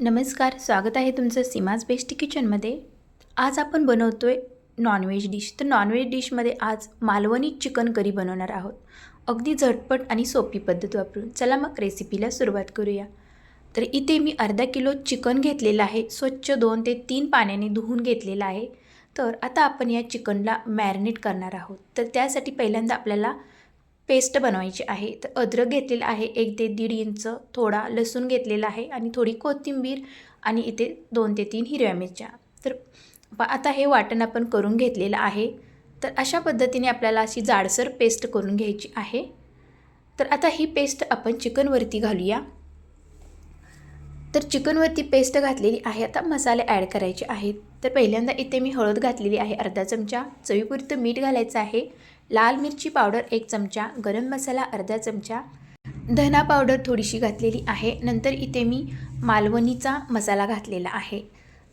नमस्कार स्वागत आहे तुमचं सीमाज बेस्ट किचनमध्ये. आज आपण बनवतो आहे नॉनव्हेज डिश तर नॉनव्हेज डिशमध्ये आज मालवणी चिकन करी बनवणार आहोत. अगदी झटपट आणि सोपी पद्धत वापरून. चला मग रेसिपीला सुरुवात करूया. तर इथे मी अर्धा किलो चिकन घेतलेलं आहे. स्वच्छ दोन ते तीन पाण्याने धुवून घेतलेलं आहे. तर आता आपण या चिकनला मॅरिनेट करणार आहोत. तर त्यासाठी पहिल्यांदा आपल्याला पेस्ट बनवायची आहे. तर अद्रक घेतलेलं आहे. एक ते दीड इंच थोडा लसूण घेतलेला आहे आणि थोडी कोथिंबीर आणि इथे दोन ते तीन हिरव्या मिरच्या. तर आता हे वाटण आपण करून घेतलेलं आहे. तर अशा पद्धतीने आपल्याला अशी जाडसर पेस्ट करून घ्यायची आहे. तर आता ही पेस्ट आपण चिकनवरती घालूया. तर चिकनवरती पेस्ट घातलेली आहे. आता मसाले ॲड करायचे आहेत. तर पहिल्यांदा इथे मी हळद घातलेली आहे अर्धा चमचा. चवीपुरतं मीठ घालायचं आहे. लाल मिरची पावडर एक चमचा गरम मसाला अर्धा चमचा. धना पावडर थोडीशी घातलेली आहे. नंतर इथे मी मालवणीचा मसाला घातलेला आहे.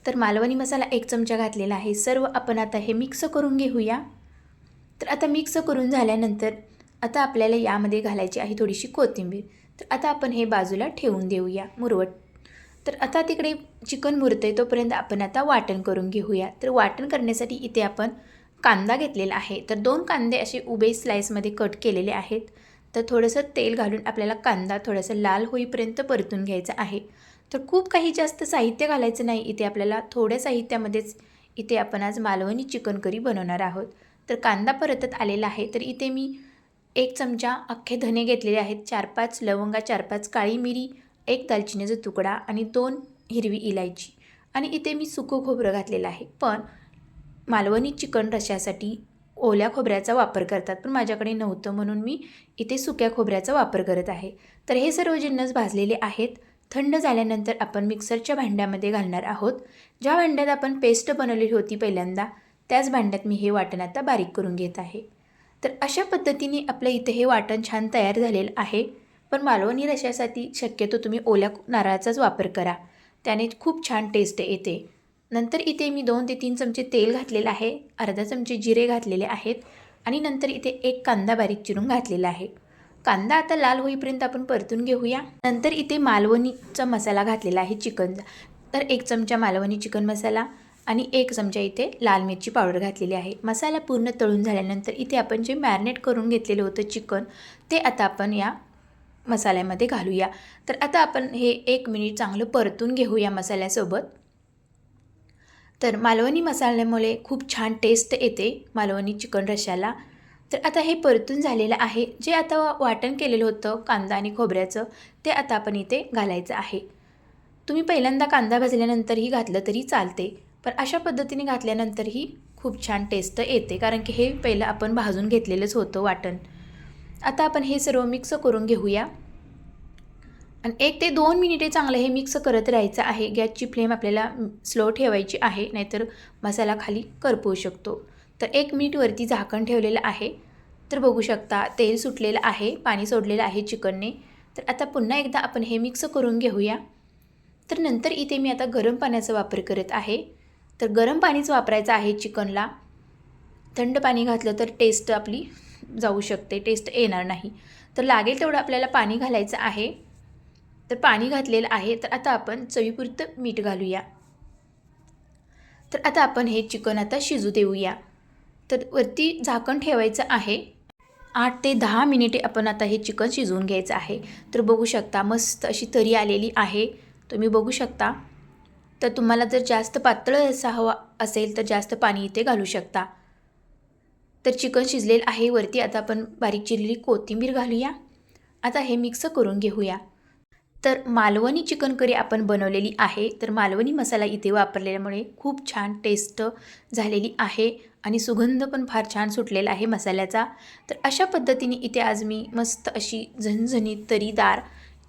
तर मालवणी मसाला एक चमचा घातलेला आहे. सर्व आपण आता हे मिक्स करून घेऊया. तर आता मिक्स करून झाल्यानंतर आता आपल्याला यामध्ये घालायची आहे थोडीशी कोथिंबीर. तर आता आपण हे बाजूला ठेवून देऊया. मुरवट तर आता तिकडे चिकन मुरतं आहे तोपर्यंत आपण आता वाटण करून घेऊया. तर वाटण करण्यासाठी इथे आपण कांदा घेतलेला आहे. तर दोन कांदे असे उभे स्लाईसमध्ये कट केलेले आहेत. तर थोडंसं तेल घालून आपल्याला कांदा थोडासा लाल होईपर्यंत परतून घ्यायचा आहे. तर खूप काही जास्त साहित्य घालायचं नाही. इथे आपल्याला थोड्या साहित्यामध्येच इथे आपण आज मालवणी चिकन करी बनवणार आहोत. तर कांदा परतत आलेला आहे. तर इथे मी एक चमचा अख्खे धने घेतलेले आहेत. चार पाच लवंगा चार पाच काळी मिरी एक दालचिनीचा तुकडा आणि दोन हिरवी इलायची. आणि इथे मी सुकं खोबरं घातलेलं आहे. पण मालवणी चिकन रशासाठी ओल्या खोबऱ्याचा वापर करतात. पण माझ्याकडे नव्हतं म्हणून मी इथे सुक्या खोबऱ्याचा वापर करत आहे. तर हे सर्व जिन्नस भाजलेले आहेत. थंड झाल्यानंतर आपण मिक्सरच्या भांड्यामध्ये घालणार आहोत. ज्या भांड्यात आपण पेस्ट बनवलेली होती पहिल्यांदा त्याच भांड्यात मी हे वाटण आता बारीक करून घेत आहे. तर अशा पद्धतीने आपलं इथे हे वाटण छान तयार झालेलं आहे. पण मालवणी रशासाठी शक्यतो तुम्ही ओल्या नारळाचाच वापर करा. त्याने खूप छान टेस्ट येते. नंतर इथे मी दोन ते तीन चमचे तेल घातलेलं आहे अर्धा चमचे जिरे घातलेले आहेत आणि नंतर इथे एक कांदा बारीक चिरून घातलेला आहे. कांदा आता लाल होईपर्यंत आपण परतून घेऊया. नंतर इथे मालवणीचा मसाला घातलेला आहे चिकनचा तर एक चमचा मालवणी चिकन मसाला आणि एक चमचा इथे लाल मिरची पावडर घातलेली आहे. मसाला पूर्ण तळून झाल्यानंतर इथे आपण जे मॅरिनेट करून घेतलेलं होतं चिकन ते आता आपण या मसाल्यामध्ये घालूया. तर आता आपण हे एक मिनिट चांगलं परतून घेऊया मसाल्यासोबत. तर मालवणी मसाल्यामुळे खूप छान टेस्ट येते मालवणी चिकन रश्याला. तर आता हे परतून झालेलं आहे. जे आता वाटण केलेलं होतं कांदा आणि खोबऱ्याचं ते आता आपण इथे घालायचं आहे. तुम्ही पहिल्यांदा कांदा भाजल्यानंतरही घातलं तरी चालते. पण अशा पद्धतीने घातल्यानंतरही खूप छान टेस्ट येते. कारण की हे पहिलं आपण भाजून घेतलेलंच होतं वाटण. आता आपण हे सर्व मिक्स करून घेऊया. आणि एक ते दोन मिनिटे चांगलं हे मिक्स करत राहायचं आहे. गॅसची फ्लेम आपल्याला स्लो ठेवायची आहे नाहीतर मसाला खाली करपवू शकतो. तर एक मिनिटवरती झाकण ठेवलेलं आहे. तर बघू शकता तेल सुटलेलं आहे पाणी सोडलेलं आहे चिकनने. तर आता पुन्हा एकदा आपण हे मिक्स करून घेऊया. तर नंतर इथे मी आता गरम पाण्याचा वापर करत आहे. तर गरम पाणीच वापरायचं आहे चिकनला. थंड पाणी घातलं तर टेस्ट आपली जाऊ शकते टेस्ट येणार नाही. तर लागेल तेवढं आपल्याला पाणी घालायचं आहे. तर पाणी घातलेलं आहे तर आता आपण चवीपुरतं मीठ घालूया. तर आता आपण हे चिकन आता शिजू देऊया. तर वरती झाकण ठेवायचं आहे. आठ ते दहा मिनिटे आपण आता हे चिकन शिजवून घ्यायचं आहे. तर बघू शकता मस्त अशी तरी आलेली आहे. तुम्ही बघू शकता. तर तुम्हाला जर जास्त पातळ असा हवा असेल तर जास्त पाणी इथे घालू शकता. तर चिकन शिजलेलं आहे वरती आता आपण बारीक चिरलेली कोथिंबीर घालूया. आता हे मिक्स करून घेऊया. तर मालवणी चिकन करी आपण बनवलेली आहे. तर मालवणी मसाला इथे वापरलेल्यामुळे खूप छान टेस्ट झालेली आहे आणि सुगंध पण फार छान सुटलेला आहे मसाल्याचा. तर अशा पद्धतीने इथे आज मी मस्त अशी झणझणीत तरीदार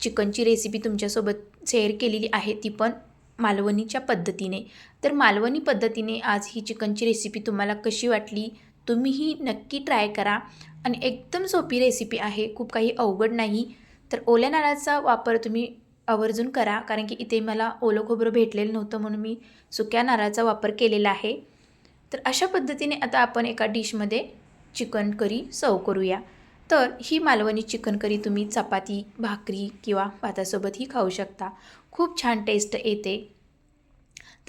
चिकनची रेसिपी तुमच्यासोबत शेअर केलेली आहे ती पण मालवणीच्या पद्धतीने. तर मालवणी पद्धतीने आज ही चिकनची रेसिपी तुम्हाला कशी वाटली? तुम्हीही नक्की ट्राय करा. आणि एकदम सोपी रेसिपी आहे. खूप काही अवघड नाही. तर ओल्या नारळाचा वापर तुम्ही आवर्जून करा. कारण की इथे मला ओलं खोबरं भेटलेलं नव्हतं म्हणून मी सुक्या नारळाचा वापर केलेला आहे. तर अशा पद्धतीने आता आपण एका डिशमध्ये चिकन करी सर्व करूया. तर ही मालवणी चिकन करी तुम्ही चपाती भाकरी किंवा भातासोबतही खाऊ शकता. खूप छान टेस्ट येते.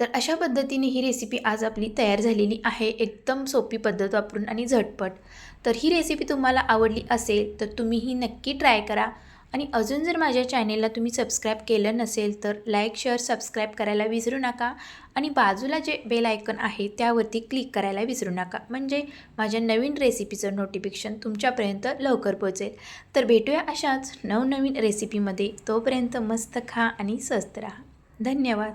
तर अशा पद्धतीने ही रेसिपी आज आपली तयार झालेली आहे. एकदम सोपी पद्धत वापरून आणि झटपट. तर ही रेसिपी तुम्हाला आवडली असेल तर तुम्ही ही नक्की ट्राय करा. आणि अजून जर माझ्या चॅनेलला तुम्ही सबस्क्राईब केलं नसेल तर लाईक शेअर सबस्क्राईब करायला विसरू नका. आणि बाजूला जे बेल आयकन आहे त्यावरती क्लिक करायला विसरू नका. म्हणजे माझ्या नवीन रेसिपीचं नोटिफिकेशन तुमच्यापर्यंत लवकर पोहोचेल. तर भेटूया अशाच नवनवीन रेसिपीमध्ये तोपर्यंत मस्त खा आणि स्वस्त राहा. धन्यवाद.